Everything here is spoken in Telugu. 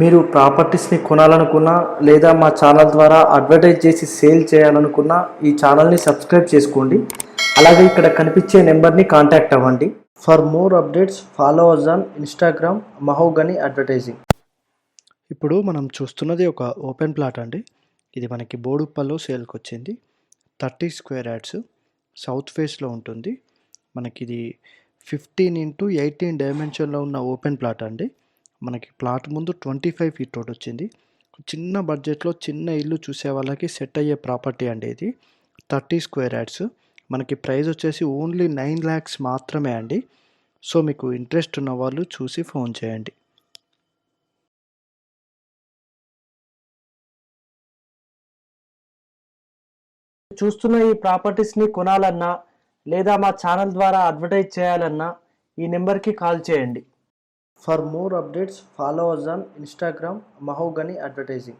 మీరు ప్రాపర్టీస్ని కొనాలనుకున్నా లేదా మా ఛానల్ ద్వారా అడ్వర్టైజ్ చేసి సేల్ చేయాలనుకున్నా ఈ ఛానల్ని సబ్స్క్రైబ్ చేసుకోండి అలాగే ఇక్కడ కనిపించే నెంబర్ని కాంటాక్ట్ అవ్వండి for more updates follow us on Instagram Mahogany advertising ఇప్పుడు మనం చూస్తున్నది ఒక ఓపెన్ ప్లాట్ అండి ఇది మనకి బోడుప్పల్లో సేల్కి వచ్చింది థర్టీ స్క్వేర్ యాడ్స్ సౌత్ ఫేస్లో ఉంటుంది మనకి ఇది ఫిఫ్టీన్ ఇంటూ ఎయిటీన్ డైమెన్షన్లో ఉన్న ఓపెన్ ప్లాట్ అండి మనకి ప్లాట్ ముందు ట్వంటీ ఫైవ్ ఫీట్ రోడ్ వచ్చింది చిన్న బడ్జెట్లో చిన్న ఇల్లు చూసే వాళ్ళకి సెట్ అయ్యే ప్రాపర్టీ అండి ఇది థర్టీ స్క్వేర్ యాడ్స్ మనకి ప్రైస్ వచ్చేసి ఓన్లీ నైన్ ల్యాక్స్ మాత్రమే అండి సో మీకు ఇంట్రెస్ట్ ఉన్న వాళ్ళు చూసి ఫోన్ చేయండి చూస్తున్న ఈ ప్రాపర్టీస్ని కొనాలన్నా లేదా మా ఛానల్ ద్వారా అడ్వర్టైజ్ చేయాలన్నా ఈ నెంబర్కి కాల్ చేయండి For more updates, follow us on Instagram, Mahogany Advertising.